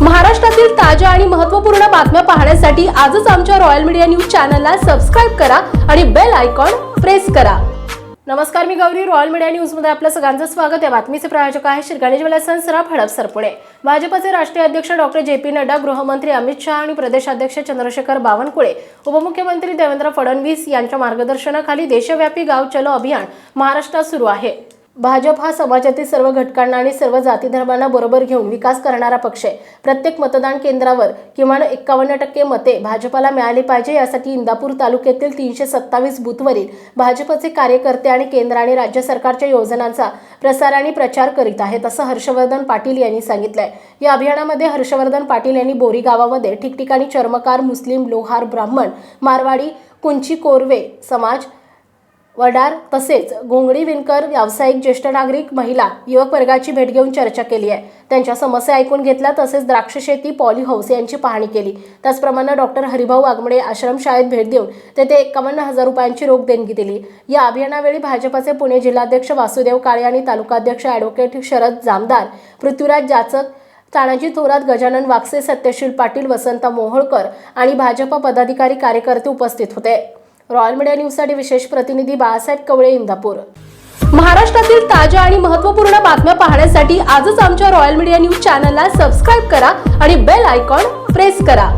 महाराष्ट्रातील ताज्या आणि महत्त्वपूर्ण बातम्या पाहण्यासाठी आजच आमच्या रॉयल मीडिया न्यूज चॅनलला सबस्क्राईब करा आणि बेल आयकॉन प्रेस करा. नमस्कार मी गौरी. रॉयल मीडिया न्यूजमध्ये आपलं सगळ्यांचं स्वागत. आहे बातमीचे प्रायोजक आहे श्री गणेश विलासन सराफ हडप सरपुणे भाजपचे राष्ट्रीय अध्यक्ष डॉक्टर जे पी नड्डा गृहमंत्री अमित शहा आणि प्रदेशाध्यक्ष चंद्रशेखर बावनकुळे उपमुख्यमंत्री देवेंद्र फडणवीस यांच्या मार्गदर्शनाखाली देशव्यापी गाव चलो अभियान महाराष्ट्रात सुरू आहे. भाजप हा समाजातील सर्व घटकांना आणि सर्व जाती धर्मांना बरोबर घेऊन विकास करणारा पक्ष आहे. प्रत्येक मतदान केंद्रावर किमान एक्कावन्न टक्के मते भाजपाला मिळाली पाहिजे यासाठी इंदापूर तालुक्यातील तीनशे सत्तावीस बूथवरील भाजपचे कार्यकर्ते आणि केंद्र आणि राज्य सरकारच्या योजनांचा प्रसार आणि प्रचार करीत आहेत असं हर्षवर्धन पाटील यांनी सांगितलंय. या अभियानामध्ये हर्षवर्धन पाटील यांनी बोरी गावामध्ये ठिकठिकाणी चर्मकार मुस्लिम लोहार ब्राह्मण मारवाडी कुंची कोरवे समाज वडार तसेच घोंगडी विणकर व्यावसायिक ज्येष्ठ नागरिक महिला युवक वर्गाची भेट घेऊन चर्चा केली आहे. त्यांच्या समस्या ऐकून घेतल्या तसेच द्राक्ष शेती पॉली हाऊस यांची पाहणी केली. त्याचप्रमाणे डॉक्टर हरिभाऊ वाघमडे आश्रमशाळेत भेट देऊन तेथे एकावन्न हजार रुपयांची रोख देणगी दिली. या अभियानावेळी भाजपाचे पुणे जिल्हाध्यक्ष वासुदेव काळे आणि तालुकाध्यक्ष ॲडव्होकेट शरद जामदार पृथ्वीराज जाचक तानाजी थोरात गजानन वागसे सत्यशील पाटील वसंत मोहोळकर आणि भाजप पदाधिकारी कार्यकर्ते उपस्थित होते. रॉयल मीडिया न्यूजसाठी विशेष प्रतिनिधी बाळासाहेब कवळे इंदापूर. महाराष्ट्रातील ताज्या आणि महत्त्वपूर्ण बातम्या पाहण्यासाठी आजच आमच्या रॉयल मीडिया न्यूज चॅनलला सबस्क्राईब करा आणि बेल आयकॉन प्रेस करा.